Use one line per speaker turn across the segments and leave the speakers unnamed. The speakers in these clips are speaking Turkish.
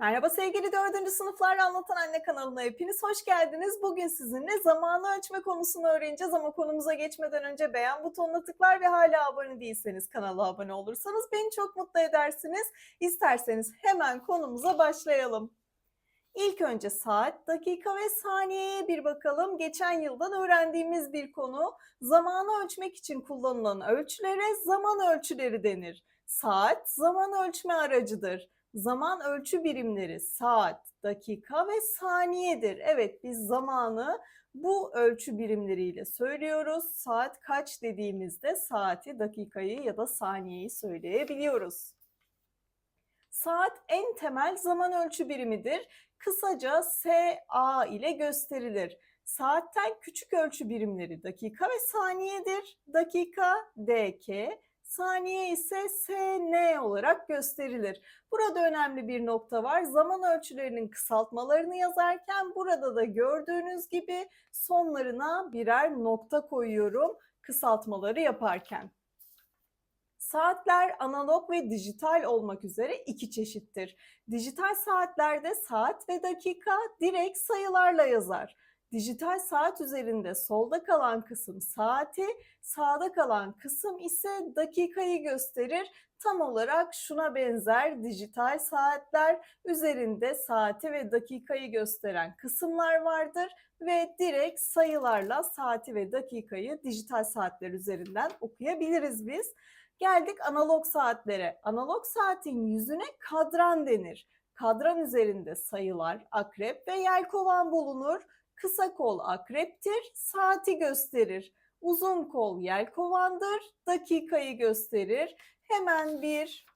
Merhaba sevgili dördüncü sınıflar Anlatan Anne kanalına hepiniz hoş geldiniz. Bugün sizinle zamanı ölçme konusunu öğreneceğiz ama konumuza geçmeden önce beğen butonuna tıklar ve hala abone değilseniz kanala abone olursanız beni çok mutlu edersiniz. İsterseniz hemen konumuza başlayalım. İlk önce saat, dakika ve saniyeye bir bakalım. Geçen yıldan öğrendiğimiz bir konu. Zamanı ölçmek için kullanılan ölçülere zaman ölçüleri denir. Saat zaman ölçme aracıdır. Zaman ölçü birimleri saat, dakika ve saniyedir. Evet biz zamanı bu ölçü birimleriyle söylüyoruz. Saat kaç dediğimizde saati, dakikayı ya da saniyeyi söyleyebiliyoruz. Saat en temel zaman ölçü birimidir. Kısaca SA ile gösterilir. Saatten küçük ölçü birimleri dakika ve saniyedir. Dakika DK, saniye ise SN olarak gösterilir. Burada önemli bir nokta var. Zaman ölçülerinin kısaltmalarını yazarken burada da gördüğünüz gibi sonlarına birer nokta koyuyorum kısaltmaları yaparken. Saatler analog ve dijital olmak üzere iki çeşittir. Dijital saatlerde saat ve dakika direkt sayılarla yazar. Dijital saat üzerinde solda kalan kısım saati, sağda kalan kısım ise dakikayı gösterir. Tam olarak şuna benzer dijital saatler üzerinde saati ve dakikayı gösteren kısımlar vardır ve direkt sayılarla saati ve dakikayı dijital saatler üzerinden okuyabiliriz biz. Geldik analog saatlere. Analog saatin yüzüne kadran denir. Kadran üzerinde sayılar, akrep ve yelkovan bulunur. Kısa kol akreptir, saati gösterir. Uzun kol yelkovandır, dakikayı gösterir. Hemen bir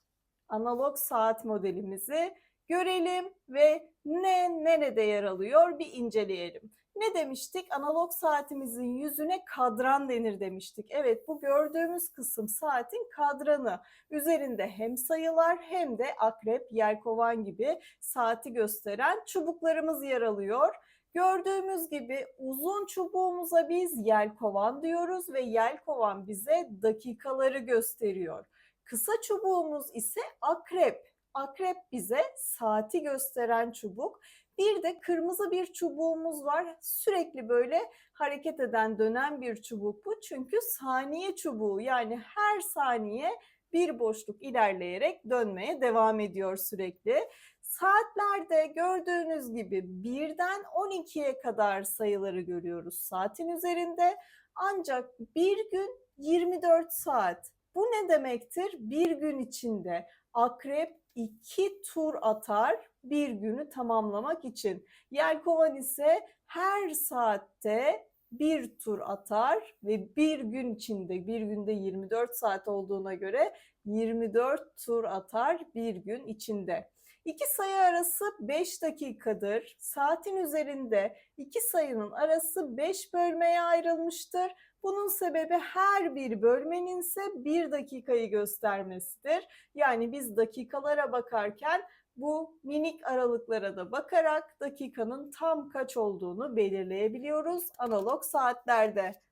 analog saat modelimizi görelim ve ne nerede yer alıyor bir inceleyelim. Ne demiştik? Analog saatimizin yüzüne kadran denir demiştik. Evet bu gördüğümüz kısım saatin kadranı. Üzerinde hem sayılar hem de akrep, yelkovan gibi saati gösteren çubuklarımız yer alıyor. Gördüğümüz gibi uzun çubuğumuza biz yelkovan diyoruz ve yelkovan bize dakikaları gösteriyor. Kısa çubuğumuz ise akrep. Akrep bize saati gösteren çubuk. Bir de kırmızı bir çubuğumuz var. Sürekli böyle hareket eden, dönen bir çubuk bu. Çünkü saniye çubuğu yani her saniye bir boşluk ilerleyerek dönmeye devam ediyor sürekli. Saatlerde gördüğünüz gibi birden 12'ye kadar sayıları görüyoruz saatin üzerinde. Ancak bir gün 24 saat. Bu ne demektir? Bir gün içinde akrep iki tur atar bir günü tamamlamak için. Yelkovan ise her saatte bir tur atar ve bir gün içinde bir günde 24 saat olduğuna göre 24 tur atar bir gün içinde. İki sayı arası 5 dakikadır. Saatin üzerinde iki sayının arası 5 bölmeye ayrılmıştır. Bunun sebebi her bir bölmenin ise 1 dakikayı göstermesidir. Yani biz dakikalara bakarken bu minik aralıklara da bakarak dakikanın tam kaç olduğunu belirleyebiliyoruz analog saatlerde.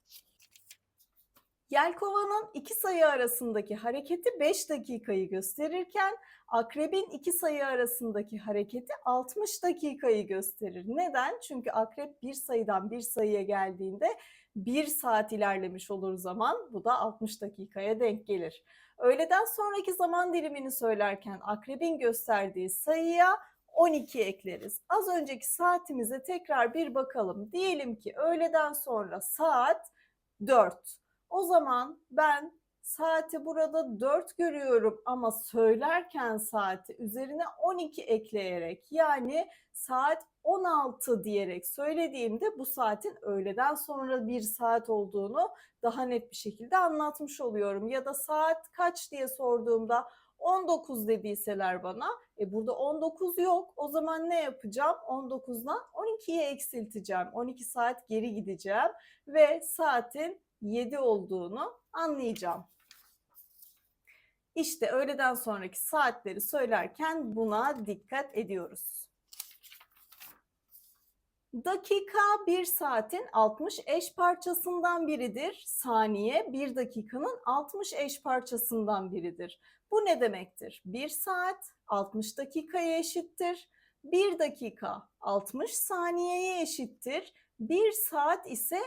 Yelkovanın iki sayı arasındaki hareketi 5 dakikayı gösterirken akrebin iki sayı arasındaki hareketi 60 dakikayı gösterir. Neden? Çünkü akrep bir sayıdan bir sayıya geldiğinde bir saat ilerlemiş olur zaman bu da 60 dakikaya denk gelir. Öğleden sonraki zaman dilimini söylerken akrebin gösterdiği sayıya 12 ekleriz. Az önceki saatimize tekrar bir bakalım. Diyelim ki öğleden sonra saat 4. O zaman ben saati burada 4 görüyorum ama söylerken saati üzerine 12 ekleyerek yani saat 16 diyerek söylediğimde bu saatin öğleden sonra bir saat olduğunu daha net bir şekilde anlatmış oluyorum. Ya da saat kaç diye sorduğumda 19 dediyseler bana e burada 19 yok o zaman ne yapacağım 19'dan 12'ye eksilteceğim 12 saat geri gideceğim ve saatin 7 olduğunu anlayacağım. İşte öğleden sonraki saatleri söylerken buna dikkat ediyoruz. Dakika bir saatin 60 eş parçasından biridir. Saniye bir dakikanın 60 eş parçasından biridir. Bu ne demektir? Bir saat 60 dakikaya eşittir. 1 dakika 60 saniyeye eşittir. 1 saat ise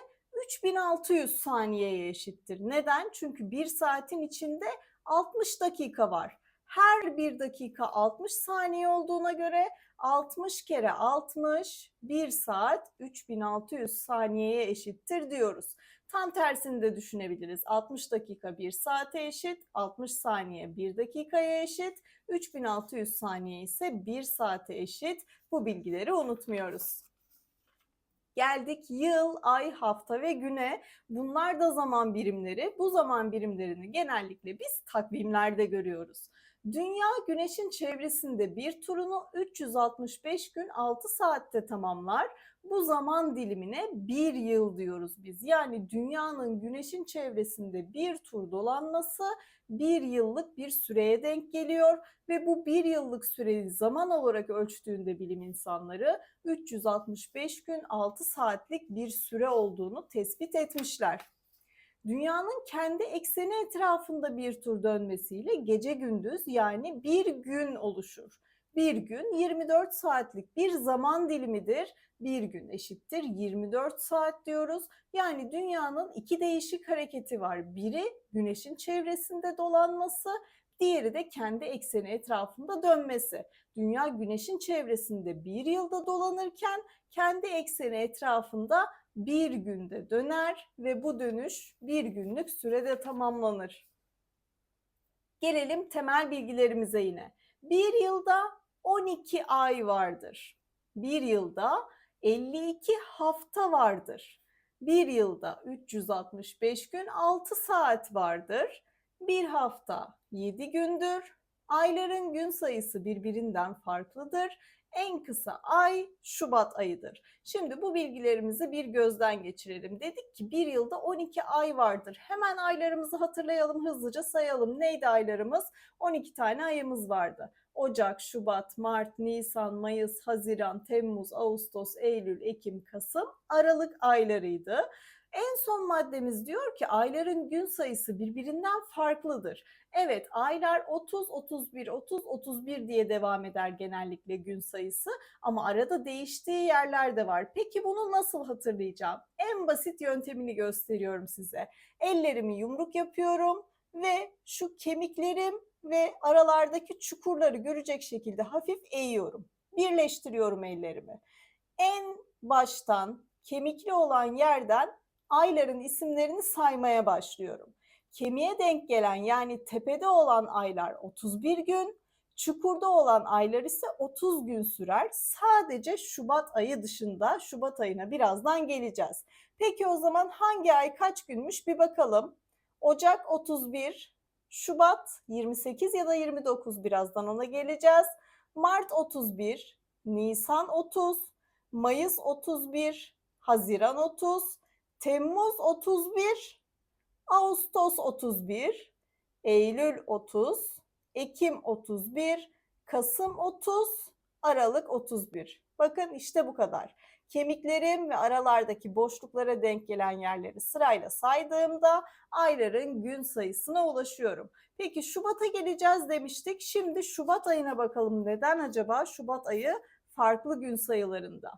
3600 saniyeye eşittir. Neden? Çünkü 1 saatin içinde 60 dakika var. Her 1 dakika 60 saniye olduğuna göre 60 kere 60 1 saat 3600 saniyeye eşittir diyoruz. Tam tersini de düşünebiliriz. 60 dakika 1 saate eşit, 60 saniye 1 dakikaya eşit, 3600 saniye ise 1 saate eşit. Bu bilgileri unutmuyoruz. Geldik yıl, ay, hafta ve güne. Bunlar da zaman birimleri. Bu zaman birimlerini genellikle biz takvimlerde görüyoruz. Dünya güneşin çevresinde bir turunu 365 gün 6 saatte tamamlar. Bu zaman dilimine bir yıl diyoruz biz. Yani dünyanın güneşin çevresinde bir tur dolanması bir yıllık bir süreye denk geliyor ve bu bir yıllık süreyi zaman olarak ölçtüğünde bilim insanları 365 gün 6 saatlik bir süre olduğunu tespit etmişler. Dünyanın kendi ekseni etrafında bir tur dönmesiyle gece gündüz yani bir gün oluşur. Bir gün 24 saatlik bir zaman dilimidir. Bir gün eşittir 24 saat diyoruz. Yani dünyanın iki değişik hareketi var. Biri güneşin çevresinde dolanması, diğeri de kendi ekseni etrafında dönmesi. Dünya güneşin çevresinde bir yılda dolanırken kendi ekseni etrafında bir günde döner ve bu dönüş bir günlük sürede tamamlanır. Gelelim temel bilgilerimize yine. Bir yılda 12 ay vardır. Bir yılda 52 hafta vardır. Bir yılda 365 gün 6 saat vardır. Bir hafta 7 gündür. Ayların gün sayısı birbirinden farklıdır. En kısa ay Şubat ayıdır. Şimdi bu bilgilerimizi bir gözden geçirelim. Dedik ki bir yılda 12 ay vardır. Hemen aylarımızı hatırlayalım, hızlıca sayalım. Neydi aylarımız? 12 tane ayımız vardı. Ocak, Şubat, Mart, Nisan, Mayıs, Haziran, Temmuz, Ağustos, Eylül, Ekim, Kasım, Aralık aylarıydı. En son maddemiz diyor ki ayların gün sayısı birbirinden farklıdır. Evet aylar 30, 31, 30, 31 diye devam eder genellikle gün sayısı ama arada değiştiği yerler de var. Peki bunu nasıl hatırlayacağım? En basit yöntemini gösteriyorum size. Ellerimi yumruk yapıyorum ve şu kemiklerim ve aralardaki çukurları görecek şekilde hafif eğiyorum. Birleştiriyorum ellerimi. En baştan kemikli olan yerden ayların isimlerini saymaya başlıyorum. Kemiğe denk gelen yani tepede olan aylar 31 gün, çukurda olan aylar ise 30 gün sürer. Sadece Şubat ayı dışında Şubat ayına birazdan geleceğiz. Peki o zaman hangi ay kaç günmüş bir bakalım. Ocak 31, Şubat 28 ya da 29 birazdan ona geleceğiz. Mart 31, Nisan 30, Mayıs 31, Haziran 30, Temmuz 31, Ağustos 31, Eylül 30, Ekim 31, Kasım 30, Aralık 31. Bakın işte bu kadar. Kemiklerim ve aralardaki boşluklara denk gelen yerleri sırayla saydığımda ayların gün sayısına ulaşıyorum. Peki Şubat'a geleceğiz demiştik. Şimdi Şubat ayına bakalım. Neden acaba Şubat ayı farklı gün sayılarında?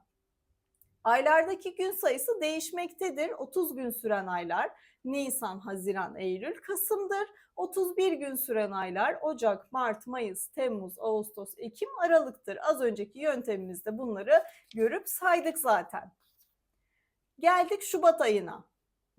Aylardaki gün sayısı değişmektedir. 30 gün süren aylar Nisan, Haziran, Eylül, Kasım'dır. 31 gün süren aylar Ocak, Mart, Mayıs, Temmuz, Ağustos, Ekim, Aralık'tır. Az önceki yöntemimizde bunları görüp saydık zaten. Geldik Şubat ayına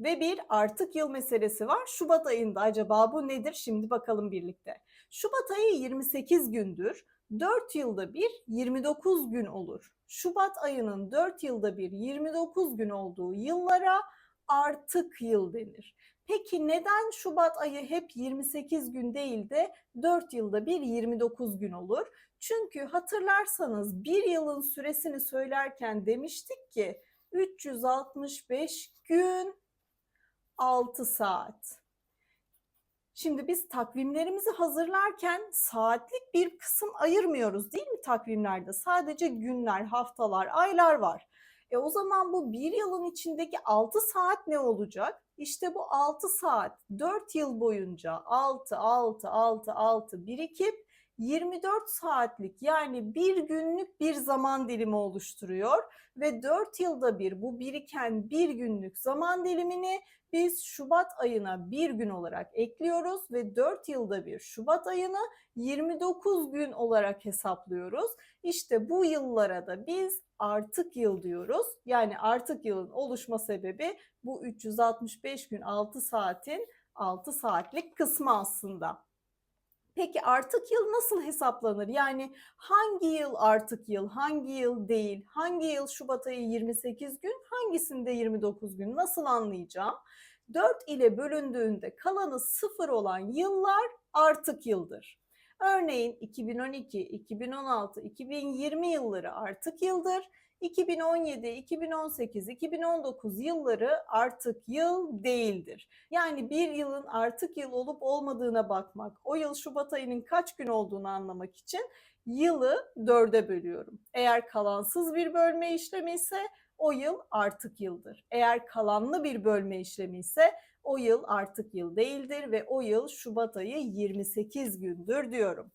ve bir artık yıl meselesi var. Şubat ayında acaba bu nedir? Şimdi bakalım birlikte. Şubat ayı 28 gündür. 4 yılda bir 29 gün olur. Şubat ayının 4 yılda bir 29 gün olduğu yıllara artık yıl denir. Peki neden Şubat ayı hep 28 gün değil de 4 yılda bir 29 gün olur? Çünkü hatırlarsanız bir yılın süresini söylerken demiştik ki 365 gün 6 saat. Şimdi biz takvimlerimizi hazırlarken saatlik bir kısım ayırmıyoruz değil mi takvimlerde? Sadece günler, haftalar, aylar var. E o zaman bu bir yılın içindeki 6 saat ne olacak? İşte bu 6 saat 4 yıl boyunca 6, 6, 6, 6 birikip 24 saatlik yani bir günlük bir zaman dilimi oluşturuyor ve 4 yılda bir bu biriken bir günlük zaman dilimini biz Şubat ayına bir gün olarak ekliyoruz ve 4 yılda bir Şubat ayını 29 gün olarak hesaplıyoruz. İşte bu yıllara da biz artık yıl diyoruz. Yani artık yılın oluşma sebebi bu 365 gün 6 saatin 6 saatlik kısmı aslında. Peki artık yıl nasıl hesaplanır? Yani hangi yıl artık yıl, hangi yıl değil, hangi yıl Şubat ayı 28 gün, hangisinde 29 gün nasıl anlayacağım? 4 ile bölündüğünde kalanı sıfır olan yıllar artık yıldır. Örneğin 2012, 2016, 2020 yılları artık yıldır. 2017, 2018, 2019 yılları artık yıl değildir. Yani bir yılın artık yıl olup olmadığına bakmak, o yıl Şubat ayının kaç gün olduğunu anlamak için yılı dörde bölüyorum. Eğer kalansız bir bölme işlemi ise o yıl artık yıldır. Eğer kalanlı bir bölme işlemi ise o yıl artık yıl değildir ve o yıl Şubat ayı 28 gündür diyorum.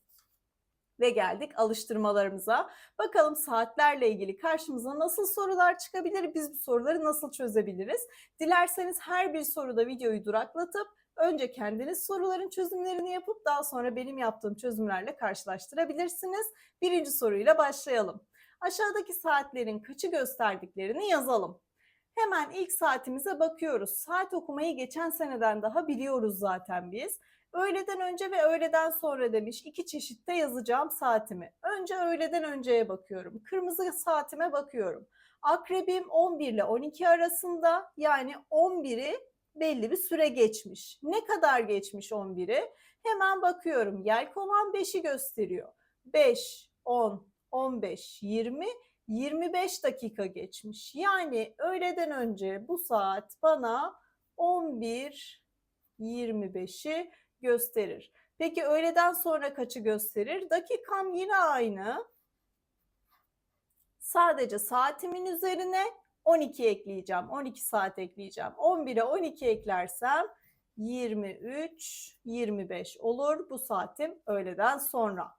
Ve geldik alıştırmalarımıza. Bakalım saatlerle ilgili karşımıza nasıl sorular çıkabilir? Biz bu soruları nasıl çözebiliriz? Dilerseniz her bir soruda videoyu duraklatıp önce kendiniz soruların çözümlerini yapıp daha sonra benim yaptığım çözümlerle karşılaştırabilirsiniz. Birinci soruyla başlayalım. Aşağıdaki saatlerin kaçı gösterdiklerini yazalım. Hemen ilk saatimize bakıyoruz. Saat okumayı geçen seneden daha biliyoruz zaten biz. Öğleden önce ve öğleden sonra demiş. İki çeşitte yazacağım saatimi. Önce öğleden önceye bakıyorum. Kırmızı saatime bakıyorum. Akrebim 11 ile 12 arasında yani 11'i belli bir süre geçmiş. Ne kadar geçmiş 11'i? Hemen bakıyorum. Yelkovan 5'i gösteriyor. 5, 10, 15, 20, 25 dakika geçmiş. Yani öğleden önce bu saat bana 11 25'i gösterir. Peki öğleden sonra kaçı gösterir? Dakikam yine aynı. Sadece saatimin üzerine 12 ekleyeceğim. 12 saat ekleyeceğim. 11'e 12 eklersem 23, 25 olur. Bu saatim öğleden sonra.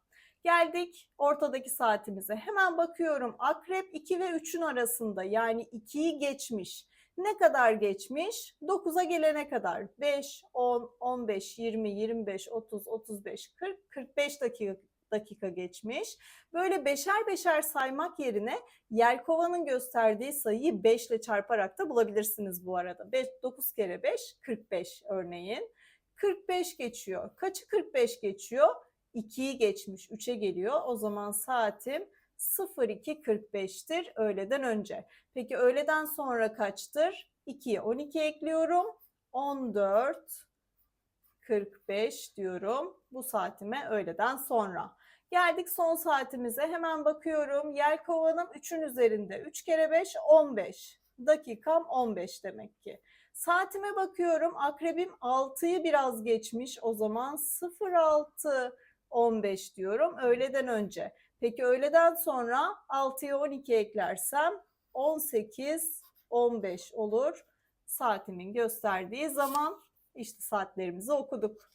Geldik ortadaki saatimize. Hemen bakıyorum. Akrep 2 ve 3'ün arasında yani 2'yi geçmiş. Ne kadar geçmiş? 9'a gelene kadar. 5, 10, 15, 20, 25, 30, 35, 40, 45 dakika dakika geçmiş. Böyle beşer beşer saymak yerine Yelkova'nın gösterdiği sayıyı 5 ile çarparak da bulabilirsiniz bu arada. 5, 9 kere 5, 45 örneğin. 45 geçiyor. Kaçı 45 geçiyor? 2'yi geçmiş, 3'e geliyor. O zaman saatim 02.45'tir öğleden önce. Peki öğleden sonra kaçtır? 2'ye 12 ekliyorum. 14.45 diyorum bu saatime öğleden sonra. Geldik son saatimize. Hemen bakıyorum. Yelkovanım 3'ün üzerinde. 3 kere 5 15. Dakikam 15 demek ki. Saatime bakıyorum. Akrebim 6'yı biraz geçmiş. O zaman 06 15 diyorum öğleden önce. Peki öğleden sonra 6'ya 12 eklersem 18 15 olur. Saatimin gösterdiği zaman işte saatlerimizi okuduk.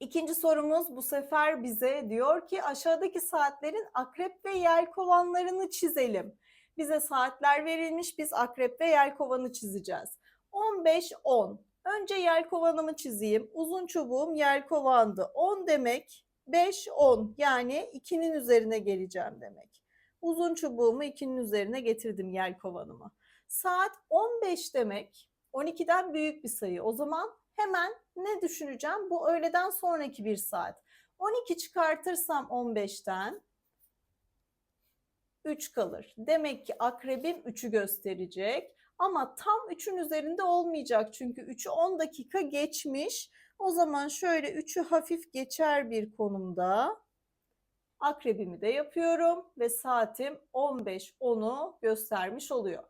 İkinci sorumuz bu sefer bize diyor ki aşağıdaki saatlerin akrep ve yelkovanlarını çizelim. Bize saatler verilmiş biz akrep ve yelkovanı çizeceğiz. 15 10 Önce yelkovanımı çizeyim. Uzun çubuğum yelkovandı. 10 demek 5 10 yani 2'nin üzerine geleceğim demek. Uzun çubuğumu 2'nin üzerine getirdim yelkovanımı. Saat 15 demek 12'den büyük bir sayı. O zaman hemen ne düşüneceğim? Bu öğleden sonraki bir saat. 12 çıkartırsam 15'ten 3 kalır. Demek ki akrebim 3'ü gösterecek. Ama tam 3'ün üzerinde olmayacak çünkü 3'ü 10 dakika geçmiş. O zaman şöyle 3'ü hafif geçer bir konumda akrebimi de yapıyorum ve saatim 15.10'u göstermiş oluyor.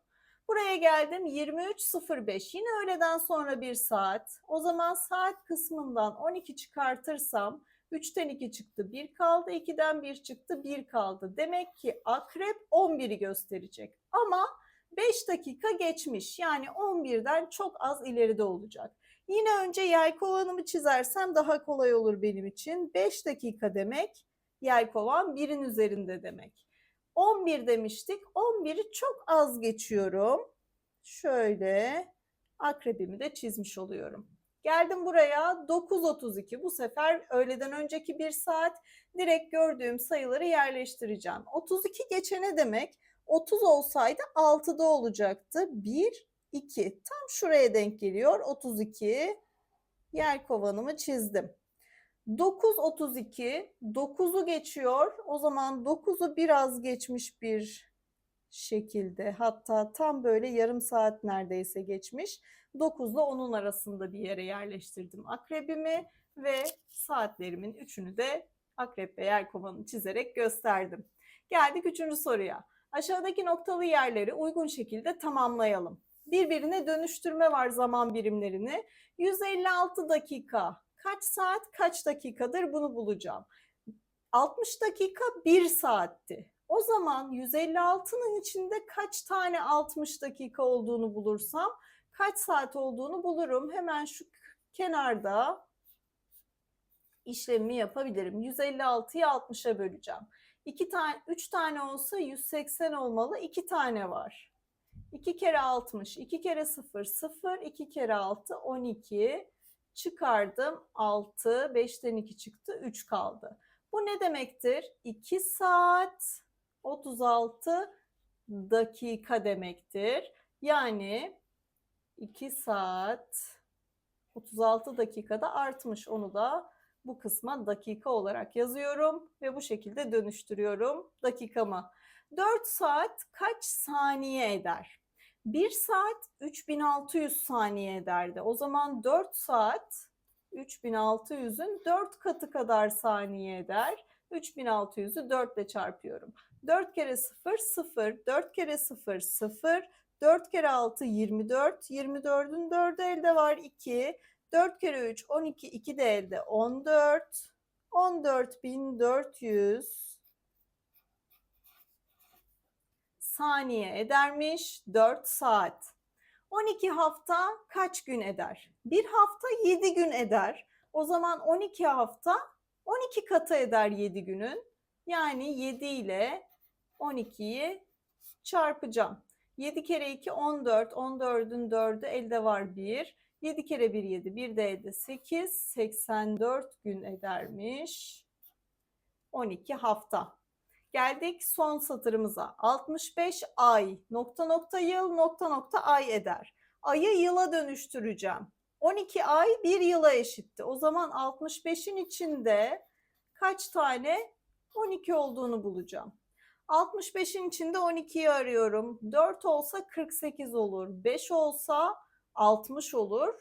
Buraya geldim 23.05 yine öğleden sonra bir saat. O zaman saat kısmından 12 çıkartırsam 3'ten 2 çıktı 1 kaldı 2'den 1 çıktı 1 kaldı. Demek ki akrep 11'i gösterecek ama 5 dakika geçmiş yani 11'den çok az ileride olacak. Yine önce yelkovanımı çizersem daha kolay olur benim için. 5 dakika demek yelkovan birin üzerinde demek. 11 demiştik. 11'i çok az geçiyorum. Şöyle akrebimi de çizmiş oluyorum. Geldim buraya 9.32 bu sefer öğleden önceki bir saat direkt gördüğüm sayıları yerleştireceğim. 32 geçene demek 30 olsaydı 6'da olacaktı. 1, 2 tam şuraya denk geliyor 32 yer kovanımı çizdim. 9.32 9'u geçiyor o zaman 9'u biraz geçmiş bir şekilde hatta tam böyle yarım saat neredeyse geçmiş. 9 ile 10'un arasında bir yere yerleştirdim akrebimi ve saatlerimin üçünü de akrep ve yelkovanı çizerek gösterdim. Geldik üçüncü soruya. Aşağıdaki noktalı yerleri uygun şekilde tamamlayalım. Birbirine dönüştürme var zaman birimlerini. 156 dakika kaç saat kaç dakikadır bunu bulacağım. 60 dakika 1 saatti. O zaman 156'nın içinde kaç tane 60 dakika olduğunu bulursam kaç saat olduğunu bulurum. Hemen şu kenarda işlemimi yapabilirim. 156'yı 60'a böleceğim. 2 tane 3 tane olsa 180 olmalı. 2 tane var. 2 kere 60, 2 kere 0 0, 2 kere 6 12. Çıkardım 6, 5'ten 2 çıktı 3 kaldı. Bu ne demektir? 2 saat 36 dakika demektir. Yani 2 saat 36 dakikada artmış. Onu da bu kısma dakika olarak yazıyorum ve bu şekilde dönüştürüyorum dakikamı. 4 saat kaç saniye eder? 1 saat 3600 saniye ederdi. O zaman 4 saat 3600'ün 4 katı kadar saniye eder. 3600'ü 4 ile çarpıyorum. 4 kere 0 0, 4 kere 0 0, 4 kere 6 24, 24'ün 4'ü elde var 2, 4 kere 3 12, 2 de elde 14, 14.400 saniye edermiş 4 saat. 12 hafta kaç gün eder? Bir hafta 7 gün eder. O zaman 12 hafta 12 katı eder 7 günün. Yani 7 ile 12'yi çarpacağım. 7 kere 2 14. 14'ün 4'ü elde var 1. 7 kere 1 7. 1 de elde 8. 84 gün edermiş. 12 hafta. Geldik son satırımıza. 65 ay nokta nokta yıl nokta nokta ay eder. Ayı yıla dönüştüreceğim. 12 ay bir yıla eşitti. O zaman 65'in içinde kaç tane 12 olduğunu bulacağım. 65'in içinde 12'yi arıyorum. 4 olsa 48 olur. 5 olsa 60 olur.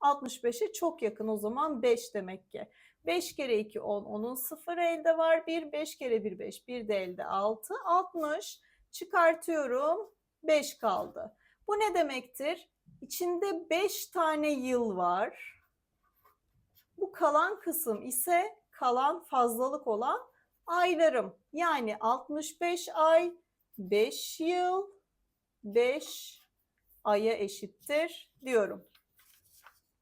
65'e çok yakın o zaman 5 demek ki. 5 kere 2 10, onun 0 elde var 1, 5 kere 1 5, 1 de elde 6, 60. Çıkartıyorum 5 kaldı. Bu ne demektir? İçinde 5 tane yıl var. Bu kalan kısım ise kalan fazlalık olan aylarım. Yani 65 ay, 5 yıl, 5 aya eşittir diyorum.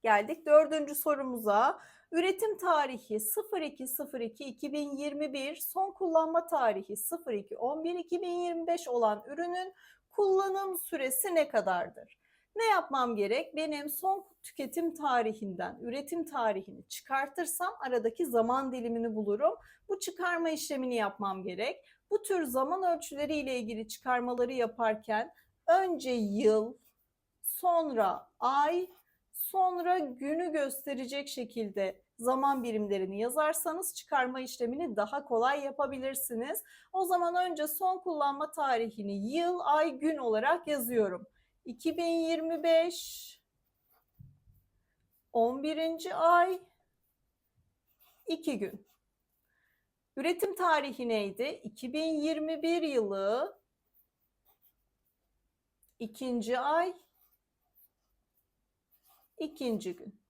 Geldik dördüncü sorumuza. Üretim tarihi 02.02.2021, son kullanma tarihi 02.11.2025 olan ürünün kullanım süresi ne kadardır? Ne yapmam gerek? Benim son tüketim tarihinden üretim tarihini çıkartırsam aradaki zaman dilimini bulurum. Bu çıkarma işlemini yapmam gerek. Bu tür zaman ölçüleri ile ilgili çıkarmaları yaparken önce yıl, sonra ay, sonra günü gösterecek şekilde zaman birimlerini yazarsanız çıkarma işlemini daha kolay yapabilirsiniz. O zaman önce son kullanma tarihini yıl, ay, gün olarak yazıyorum. 2025 11. ay 2 gün. Üretim tarihi neydi? 2021 yılı 2. ay 2. gün.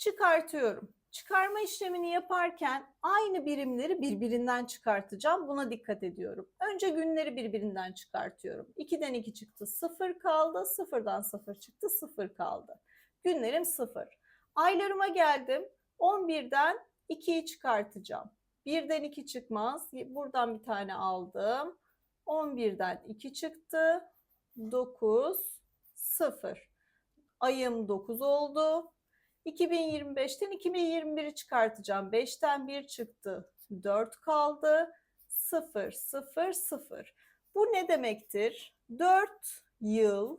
Çıkartıyorum. Çıkarma işlemini yaparken aynı birimleri birbirinden çıkartacağım. Buna dikkat ediyorum. Önce günleri birbirinden çıkartıyorum. 2'den 2 çıktı 0 kaldı. 0'dan 0 çıktı 0 kaldı. Günlerim 0. Aylarıma geldim. 11'den 2'yi çıkartacağım. 1'den 2 çıkmaz. Buradan bir tane aldım. 11'den 2 çıktı. 9, 0. Ayım 9 oldu. 2025'ten 2021'i çıkartacağım. 5'ten 1 çıktı. 4 kaldı. 0, 0, 0. Bu ne demektir? 4 yıl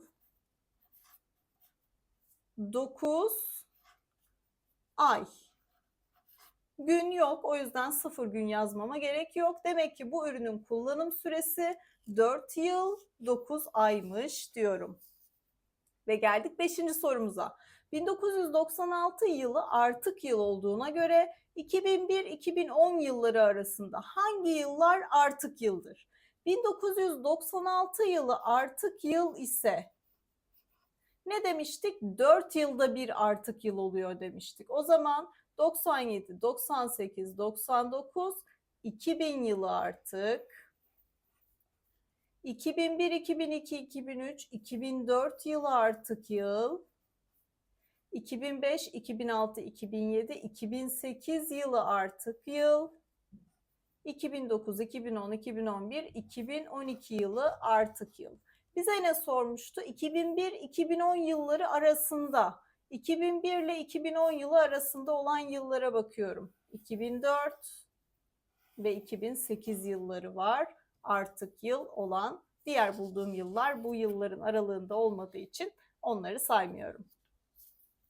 9 ay. Gün yok. O yüzden 0 gün yazmama gerek yok. Demek ki bu ürünün kullanım süresi 4 yıl 9 aymış diyorum. Ve geldik 5. sorumuza. 1996 yılı artık yıl olduğuna göre 2001-2010 yılları arasında hangi yıllar artık yıldır? 1996 yılı artık yıl ise ne demiştik? 4 yılda bir artık yıl oluyor demiştik. O zaman 97, 98, 99, 2000 yılı artık. 2001, 2002, 2003, 2004 yılı artık yıl. 2005, 2006, 2007, 2008 yılı artık yıl. 2009, 2010, 2011, 2012 yılı artık yıl. Bize ne sormuştu? 2001-2010 yılları arasında 2001 ile 2010 yılı arasında olan yıllara bakıyorum. 2004 ve 2008 yılları var. Artık yıl olan diğer bulduğum yıllar bu yılların aralığında olmadığı için onları saymıyorum.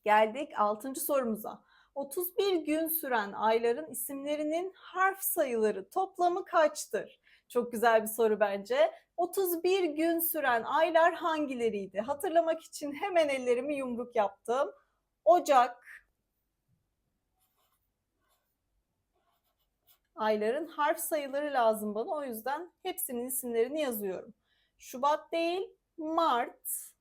Geldik 6. sorumuza. 31 gün süren ayların isimlerinin harf sayıları toplamı kaçtır? Çok güzel bir soru bence. 31 gün süren aylar hangileriydi? Hatırlamak için hemen ellerimi yumruk yaptım. Ocak, ayların harf sayıları lazım bana. O yüzden hepsinin isimlerini yazıyorum. Şubat değil, Mart,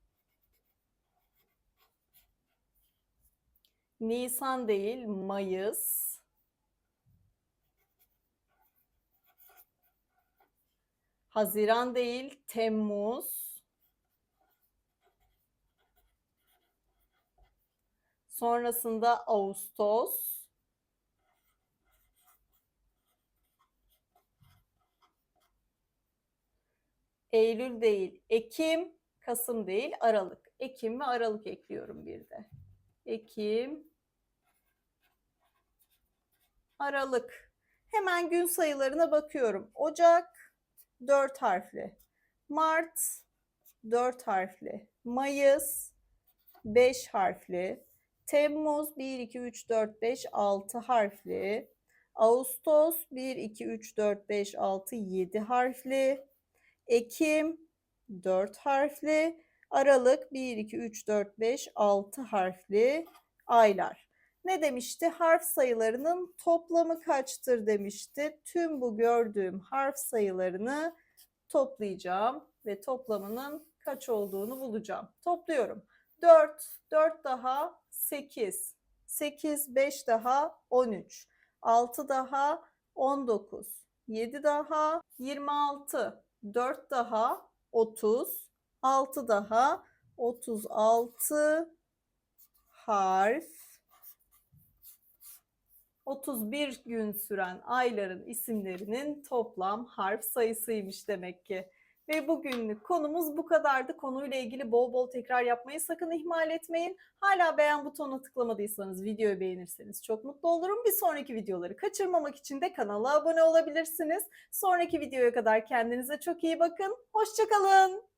Nisan değil, Mayıs, Haziran değil, Temmuz. Sonrasında Ağustos. Eylül değil, Ekim, Kasım değil, Aralık. Ekim ve Aralık ekliyorum bir de. Ekim, Aralık. Hemen gün sayılarına bakıyorum. Ocak 4 harfli. Mart 4 harfli. Mayıs 5 harfli. Temmuz 1 2 3 4 5 6 harfli. Ağustos 1 2 3 4 5 6 7 harfli. Ekim 4 harfli. Aralık 1 2 3 4 5 6 harfli aylar. Ne demişti? Harf sayılarının toplamı kaçtır demişti. Tüm bu gördüğüm harf sayılarını toplayacağım ve toplamının kaç olduğunu bulacağım. Topluyorum. 4, 4 daha 8, 8, 5 daha 13, 6 daha 19, 7 daha 26, 4 daha 30, 6 daha 36 harf 31 gün süren ayların isimlerinin toplam harf sayısıymış demek ki. Ve bugünlük konumuz bu kadardı. Konuyla ilgili bol bol tekrar yapmayı sakın ihmal etmeyin. Hala beğen butonuna tıklamadıysanız videoyu beğenirseniz çok mutlu olurum. Bir sonraki videoları kaçırmamak için de kanala abone olabilirsiniz. Sonraki videoya kadar kendinize çok iyi bakın. Hoşçakalın.